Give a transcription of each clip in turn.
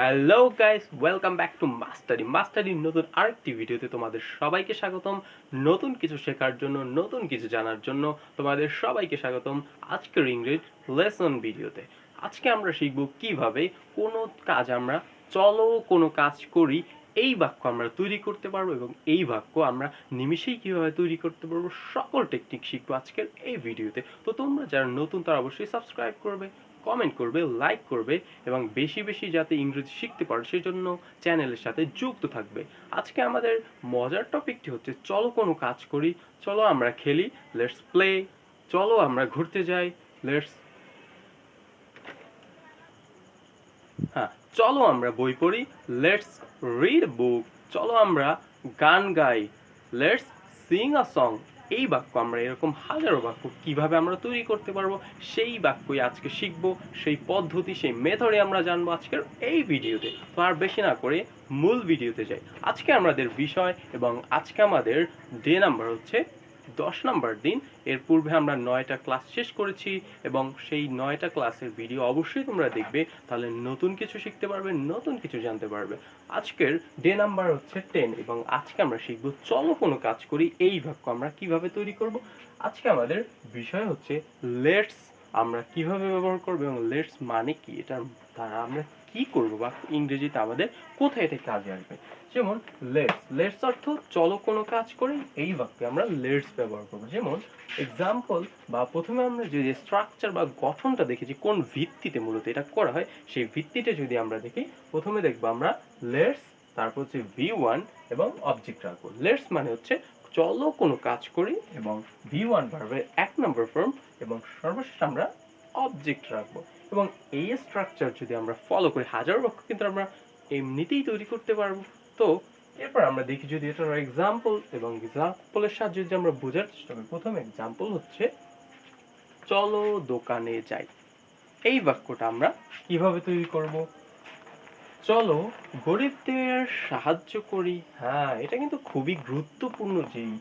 Hello guys welcome back to mastery mastery নতুন আরেকটি ভিডিওতে তোমাদের সবাইকে স্বাগতম। নতুন কিছু শেখার জন্য, নতুন কিছু জানার জন্য তোমাদের সবাইকে স্বাগতম আজকের ইংরেজ লেসন ভিডিওতে। আজকে আমরা শিখব কীভাবে কোনো কাজ আমরা, চলো কোনো কাজ করি, এই বাক্য আমরা তৈরি করতে পারব এবং এই বাক্য আমরা নিমিষেই কীভাবে তৈরি করতে পারব সকল টেকনিক শিখব আজকের এই ভিডিওতে। তো তোমরা যারা নতুন তারা অবশ্যই সাবস্ক্রাইব করবে। কমেন্ট করবে লাইক করবে এবং বেশি বেশি যাতে ইংরেজি শিখতে পারো সেই জন্য চ্যানেলের সাথে যুক্ত থাকবে। আজকে আমাদের মজার টপিকটি হচ্ছে, চলো কোনো কাজ করি, চলো আমরা খেলি লেটস প্লে চলো আমরা ঘুরতে যাই লেটস হ্যাঁ চলো আমরা বই পড়ি লেটস রিড বুক চলো আমরা গান গাই লেটস সিং আ সং এই বাক্য আমরা এরকম হাজারো বাক্য কীভাবে আমরা তৈরি করতে পারব, সেই বাক্যই আজকে শিখব, সেই পদ্ধতি, সেই মেথডে আমরা জানব আজকের এই ভিডিওতে। তো আর বেশি না করে মূল ভিডিওতে যাই। আজকে আমাদের বিষয় এবং আজকে আমাদের ডে নাম্বার হচ্ছে দশ নাম্বার দিন। এর পূর্বে আমরা নয়টা ক্লাস শেষ করেছি এবং সেই নয়টা ক্লাসের ভিডিও অবশ্যই তোমরা দেখবে। তাহলে নতুন কিছু শিখতে পারবে, নতুন কিছু জানতে পারবে। আজকের ডে নাম্বার হচ্ছে টেন এবং আজকে আমরা শিখব চলো কোনো কাজ করি। এই বাক্য আমরা কীভাবে তৈরি করব? আজকে আমাদের বিষয় হচ্ছে লেটস। আমরা কীভাবে ব্যবহার করব এবং লেটস মানে কি? এটার দ্বারা আমরা কি করব বা ইংরেজিতে আমাদের কোথায় এটা কাজে আসবে? যেমন লেটস লেটস অর্থ চলো কোনো কাজ করি, এই বাক্যে আমরা লেটস ব্যবহার করব। যেমন এক্সাম্পল বা প্রথমে আমরা যদি স্ট্রাকচার বা গঠনটা দেখেছি, কোন ভিত্তিতে মূলত এটা করা হয়, সেই ভিত্তিটা যদি আমরা দেখি, প্রথমে দেখব আমরা লেটস, তারপর হচ্ছে ভি ওয়ান এবং অবজেক্ট রাখব। লেটস মানে হচ্ছে চলো কোনো কাজ করি এবং ভি ওয়ান ভার্বের এক নম্বর ফর্ম এবং সর্বশেষ আমরা অবজেক্ট রাখব। এবং এই স্ট্রাকচার যদি আমরা ফলো করি, হাজার বাক্য কিন্তু আমরা এমনিতেই তৈরি করতে পারব। তো এরপর আমরা দেখি যদি এটার এক্সাম্পল এবং এক্সাম্পলের সাহায্যে যদি আমরা বোঝার চেষ্টা করি, প্রথম এক্সাম্পল হচ্ছে, চলো দোকানে যাই। এই বাক্যটা আমরা কীভাবে তৈরি করব? চলো গরিবদের সাহায্য করি। হ্যাঁ এটা কিন্তু খুবই গুরুত্বপূর্ণ যেই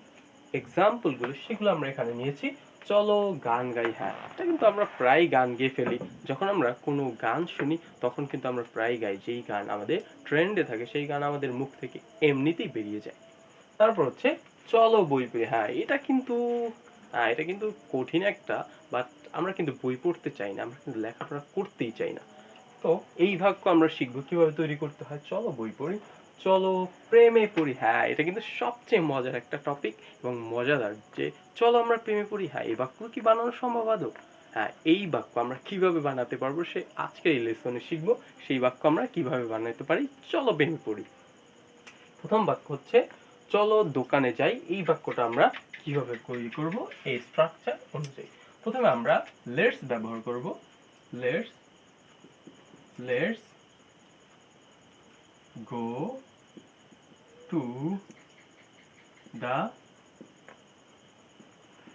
এক্সাম্পলগুলো সেগুলো আমরা এখানে নিয়েছি। চলো গান গাই হ্যাঁ। এটা কিন্তু আমরা প্রায় গান গেয়ে ফেলি। যখন আমরা কোনো গান শুনি, তখন কিন্তু আমরা প্রায় গাই। যেই গান আমাদের ট্রেন্ডে থাকে, সেই গান আমাদের মুখ থেকে এমনিতেই বেরিয়ে যায়। তারপর হচ্ছে চলো বই পড়ি হ্যাঁ। এটা কিন্তু হ্যাঁ এটা কিন্তু কঠিন একটা বাট আমরা কিন্তু বই পড়তে চাই না, আমরা কিন্তু লেখাপড়া করতেই চাই না। তো এই ভাগ্য আমরা শিখব। কীভাবে তৈরি করতে হয়? চলো বই পড়ি। চলো প্রেমে পড়ি। হ্যাঁ এটা কিন্তু সবচেয়ে মজার একটা টপিক এবং মজাদার যে চলো আমরা প্রেমে পড়ি। হ্যাঁ এই বাক্য কি বানানো সম্ভব আদৌ? হ্যাঁ এই বাক্য আমরা কীভাবে বানাতে পারব সে আজকের এই লেসনে শিখব। সেই বাক্য আমরা কীভাবে বানাতে পারি? চলো প্রেমে পড়ি। প্রথম বাক্য হচ্ছে, চলো দোকানে যাই। এই বাক্যটা আমরা কীভাবে তৈরি করব? এই স্ট্রাকচার অনুযায়ী। প্রথমে আমরা লেটস ব্যবহার করব। Let's let's go to the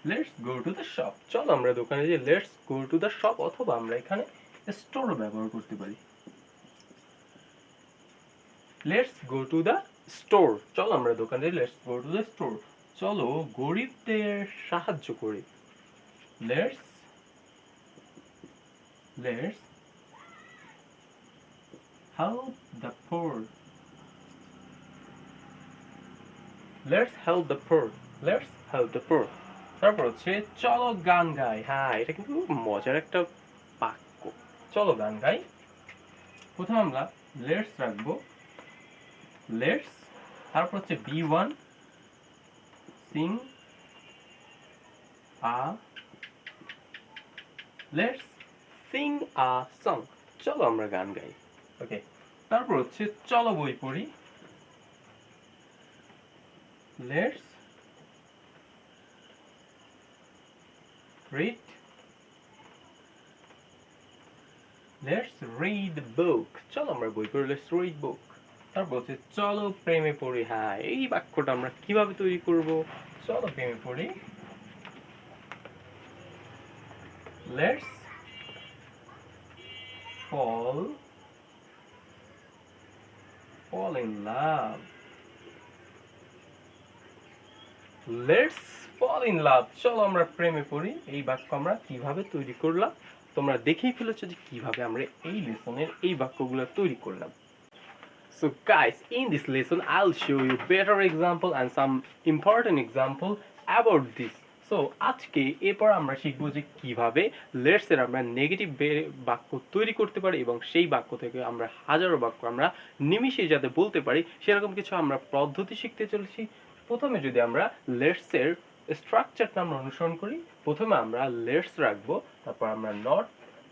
let's go to the shop চলো আমরা দোকানে যে let's go to the shop অথবা আমরা এখানে স্টোর ব্যবহার করতে পারি। Let's go to the store চলো আমরা দোকানে let's go to the store চলো গরিবদের সাহায্য করি। Let's let's help the poor let's help the poor. Let's help the poor. তারপর হচ্ছে চলো গান গাই হ্যাঁ এটা কিন্তু মজার একটা বাক্য। চলো গান গাই প্রথমে আমরা লেটস রাখব। লেটস তারপর হচ্ছে V one sing a let's sing a song চলো আমরা গান গাই ওকে তারপর হচ্ছে চলো বই পড়ি। Let's read let's read book চলো আমরা বই পড়ি লেটস রিড বুক তারপর হচ্ছে চলো প্রেমে পড়ি হ্যাঁ এই বাক্যটা আমরা কীভাবে তৈরি করব? চলো প্রেমে পড়ি। Let's fall fall in love. Let's fall in love. চলো আমরা প্রেমে পড়ি এই বাক্য আমরা কীভাবে তৈরি করলাম তোমরা দেখেই ফেলেছো যে কীভাবে আমরা এই লেসনের এই বাক্যগুলো তৈরি করলাম So guys, in this lesson, I'll show you better example and some important example about this. So আজকে এরপর আমরা শিখব যে কীভাবে লেটস এর আমরা নেগেটিভ বাক্য তৈরি করতে পারি এবং সেই বাক্য থেকে আমরা হাজারো বাক্য আমরা নিমিষে যাতে বলতে পারি সেরকম কিছু আমরা পদ্ধতি শিখতে চলেছি প্রথমে যদি আমরা লেটস এর স্ট্রাকচারটা আমরা অনুসরণ করি, প্রথমে আমরা লেটস রাখব, তারপর আমরা নট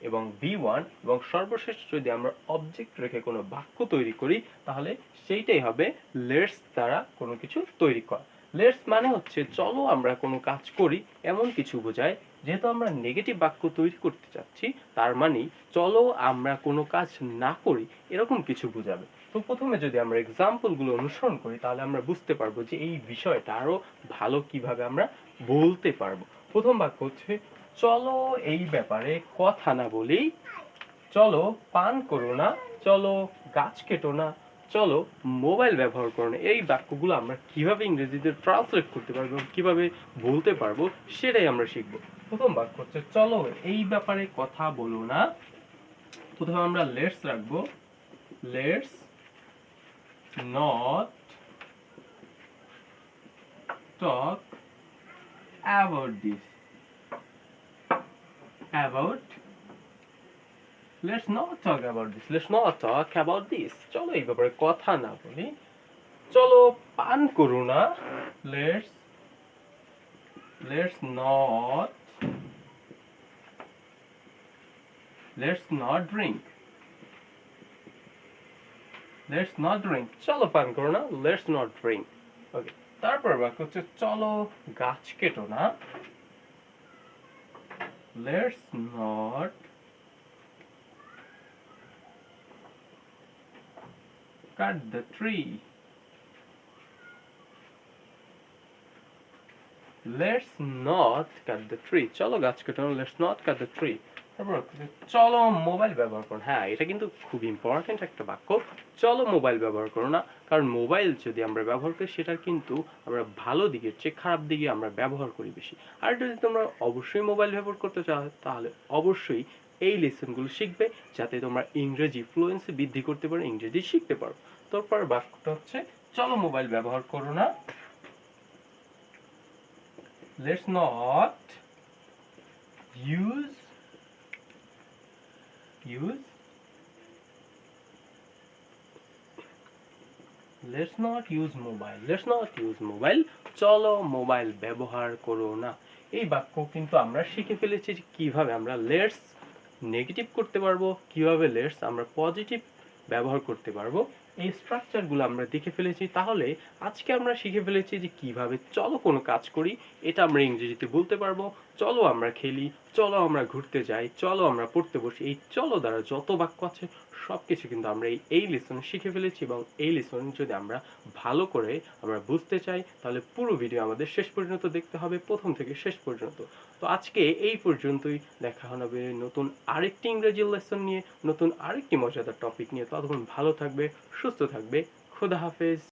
এবং বি ওয়ান এবং সর্বশেষ যদি আমরা অবজেক্ট রেখে কোনো বাক্য তৈরি করি, তাহলে সেইটাই হবে লেটস দ্বারা কোনো কিছু তৈরি করা। লেটস মানে হচ্ছে চলো আমরা কোনো কাজ করি, এমন কিছু বোঝায়, যেহেতু আমরা নেগেটিভ বাক্য তৈরি করতে চাচ্ছি, তার মানে চলো আমরা কোনো কাজ না করি, এরকম কিছু বোঝাবে। তো প্রথমে যদি আমরা এক্সাম্পলগুলো অনুসরণ করি, তাহলে আমরা বুঝতে পারব যে এই বিষয়টা আরও ভালো কীভাবে আমরা বলতে পারব। প্রথম বাক্য হচ্ছে, চলো এই ব্যাপারে কথা না বলি চলো পান করো না, চলো গাছ কেটো না, চলো মোবাইল ব্যবহার করো না। এই বাক্যগুলো আমরা কীভাবে ইংরেজিতে ট্রান্সলেট করতে পারব কীভাবে বলতে পারব, সেটাই আমরা শিখব। প্রথম বাক্য হচ্ছে, চলো এই ব্যাপারে কথা বলো না। প্রথমে আমরা লেটস রাখব। Let's not talk about this about let's not talk about this let's not talk about this চলো এই ব্যাপারে কথা না বলি চলো পান করো না let's let's not let's not drink let's not drink চলো পান করো না let's not drink ওকে তারপর বাক্য হচ্ছে চলো গাছ কেটো না let's not cut the tree let's not cut the tree চলো গাছ কেটো না let's not cut the tree তারপর চলো মোবাইল ব্যবহার করো। হ্যাঁ এটা কিন্তু খুব ইম্পর্টেন্ট একটা বাক্য। চলো মোবাইল ব্যবহার করো না, কারণ মোবাইল যদি আমরা ব্যবহার করি, সেটার কিন্তু আমরা ভালো দিকের চেয়ে খারাপ দিকে আমরা ব্যবহার করি বেশি। আর যদি তোমরা অবশ্যই মোবাইল ব্যবহার করতে চাও, তাহলে অবশ্যই এই লেসনগুলো শিখবে, যাতে তোমরা ইংরেজি ফ্লুয়েন্সি বৃদ্ধি করতে পারো, ইংরেজি শিখতে পারো। তারপর বাক্যটা হচ্ছে, চলো মোবাইল ব্যবহার করো না। Let's not use use let's not use mobile let's not use mobile চলো মোবাইল ব্যবহার করো না। এই বাক্য কিন্তু আমরা শিখে ফেলেছি কীভাবে আমরা লেটস নেগেটিভ করতে পারব, কীভাবে লেটস আমরা পজিটিভ ব্যবহার করতে পারব। এই স্ট্রাকচারগুলো আমরা দেখে ফেলেছি, তাহলে আজকে আমরা শিখে ফেলেছি যে কীভাবে চলো কোনো কাজ করি, এটা আমরা ইংরেজিতে বলতে পারব, চলো আমরা খেলি, চলো আমরা ঘুরতে যাই, চলো আমরা পড়তে বসি, এই চলো দ্বারা যত বাক্য আছে সব কিছু কিন্তু আমরা এই এই লেসনে শিখে ফেলেছি এবং এই লেসন যদি আমরা ভালো করে আমরা বুঝতে চাই, তাহলে পুরো ভিডিও আমাদের শেষ পর্যন্ত দেখতে হবে, প্রথম থেকে শেষ পর্যন্ত। তো আজকে এই পর্যন্তই। দেখা হবে নতুন আরেকটি ইংরেজি লেসন নিয়ে, নতুন আরেকটি মজাদার টপিক নিয়ে। ততক্ষণ ভালো থাকবে, সুস্থ থাকবে। খোদা হাফেজ।